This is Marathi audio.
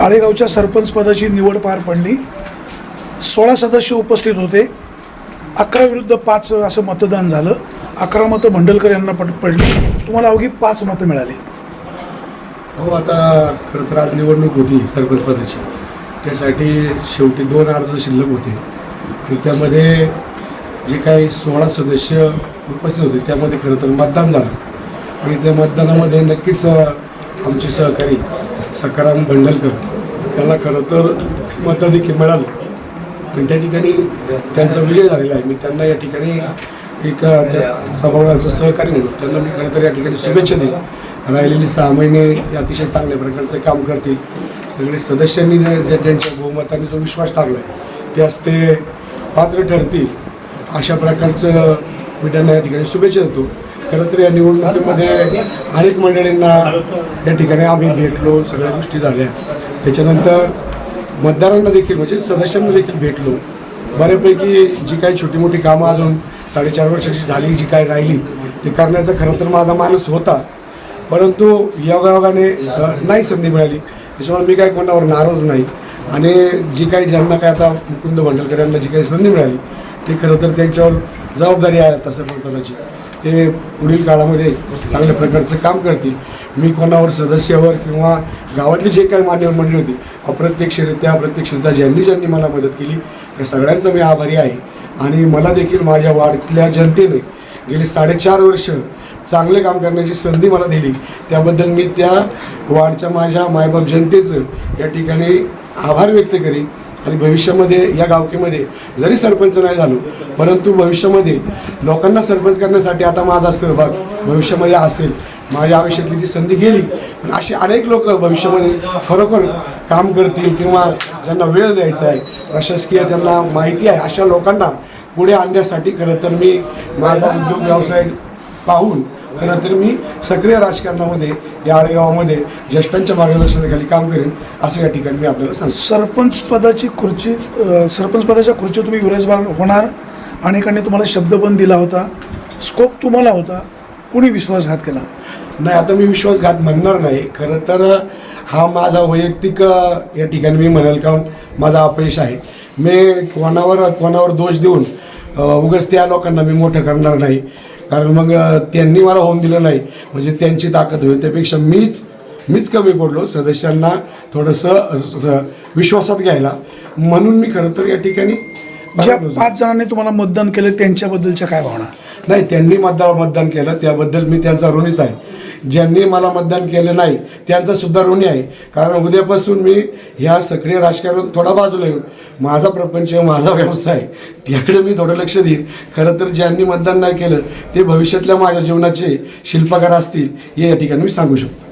आळेगावच्या सरपंच पदाची निवड पार पडली. सोळा सदस्य उपस्थित होते. अकरा विरुद्ध पाच असं मतदान झालं. अकरा मतं भंडलकर यांना पड पडली. तुम्हाला अवघी पाच मतं मिळाली. हो आता खरं तर आज निवडणूक होती सरपंच पदाची. त्यासाठी शेवटी दोन अर्ज शिल्लक होते. आणि त्यामध्ये जे काही सोळा सदस्य उपस्थित होते त्यामध्ये खरं तर मतदान झालं. आणि त्या मतदानामध्ये नक्कीच आमचे सहकारी सकाराम भंडलकर यांना खरं तर मताधिक्य मिळालं. आणि त्या ठिकाणी त्यांचा विजय झालेला आहे. मी त्यांना या ठिकाणी एक सभागृहाचं सहकारी म्हणून त्यांना मी खरं तर या ठिकाणी शुभेच्छा देईन. राहिलेली सहा महिने अतिशय चांगल्या प्रकारचं काम करतील. सगळे सदस्यांनी ज्यांच्या त्यांच्या बहुमताने जो विश्वास टाकला आहे त्यास ते पात्र ठरतील. अशा प्रकारचं मी त्यांना या ठिकाणी शुभेच्छा देतो. खरं तर या निवडणुकीमध्ये अनेक मंडळींना या ठिकाणी आम्ही भेटलो सगळ्या गोष्टी झाल्या. त्याच्यानंतर मतदारांना देखील म्हणजे सदस्यांना देखील भेटलो. बऱ्यापैकी जी काही छोटी मोठी कामं अजून साडेचार वर्षाची झाली जी काही राहिली ते करण्याचा खरं तर माझा मानस होता. परंतु योगायोगाने नाही संधी मिळाली. त्याच्यामुळे मी काय कोणावर नाराज नाही. आणि जी काही ज्यांना काय आता मुकुंद भांडलकर यांना जी काही संधी मिळाली ते खरं तर त्यांच्यावर जबाबदारी आहे तसं पण कदाचित ते पुढील काळामध्ये चांगल्या प्रकारचं काम करतील. मी कोणावर सदस्यावर किंवा गावातली जे काही मान्यवर मंडळी होती अप्रत्यक्षरित्या अप्रत्यक्षरित्या ज्यांनी ज्यांनी मला मदत केली त्या सगळ्यांचा मी आभारी आहे. आणि मला देखील माझ्या वाढीतल्या जनतेने गेली साडेचार वर्ष चांगले काम करण्याची संधी मला दिली. त्याबद्दल मी त्या वाढच्या माझ्या मायबाप जनतेचं या ठिकाणी आभार व्यक्त करीन. आणि भविष्यामध्ये या गावकीमध्ये जरी सरपंच नाही झालो परंतु भविष्यामध्ये लोकांना सरपंच करण्यासाठी आता माझा सहभाग भविष्यामध्ये असेल. माझ्या आयुष्यातली ती संधी गेली पण असे अनेक लोक भविष्यामध्ये खरोखर काम करतील किंवा ज्यांना वेळ द्यायचा आहे प्रशासकीय त्यांना माहिती आहे अशा लोकांना पुढे आणण्यासाठी खरं तर मी माझा उद्योग व्यवसाय पाहून खरं तर मी सक्रिय राजकारणामध्ये या आळेगावामध्ये ज्येष्ठांच्या मार्गदर्शनाखाली काम करेन असं या ठिकाणी मी आपल्याला सांगतो. सरपंच पदाची खुर्ची सरपंच पदाच्या खुर्ची तुम्ही विराजमान होणार अनेकांनी तुम्हाला शब्द पण दिला होता स्कोप तुम्हाला होता कुणी विश्वासघात केला? नाही आता मी विश्वासघात म्हणणार नाही. खरं तर हा माझा वैयक्तिक या ठिकाणी मी म्हणाल का माझा अपयश आहे. मी कोणावर कोणावर दोष देऊन उगाच त्या लोकांना मी मोठं करणार नाही. कारण मग त्यांनी मला होऊन दिलं नाही. म्हणजे त्यांची ताकद होईल त्यापेक्षा मीच मीच कमी पडलो सदस्यांना थोडंसं विश्वासात घ्यायला. म्हणून मी खरं तर या ठिकाणी ज्या पाच जणांनी तुम्हाला मतदान केलं त्यांच्याबद्दलच्या काय भावना? नाही त्यांनी मतदार मतदान केलं. त्याबद्दल मी त्यांचा ऋणीच आहे. ज्यांनी मला मतदान केलं नाही त्यांचा सुद्धा ऋणी आहे. कारण उद्यापासून मी ह्या सक्रिय राजकारणात थोडा बाजूला येऊन माझा प्रपंच माझा व्यवसाय त्याकडे मी थोडं लक्ष देईन. खरं तर ज्यांनी मतदान नाही केलं ते भविष्यातल्या माझ्या जीवनाचे शिल्पकार असतील हे या ठिकाणी मी सांगू शकतो.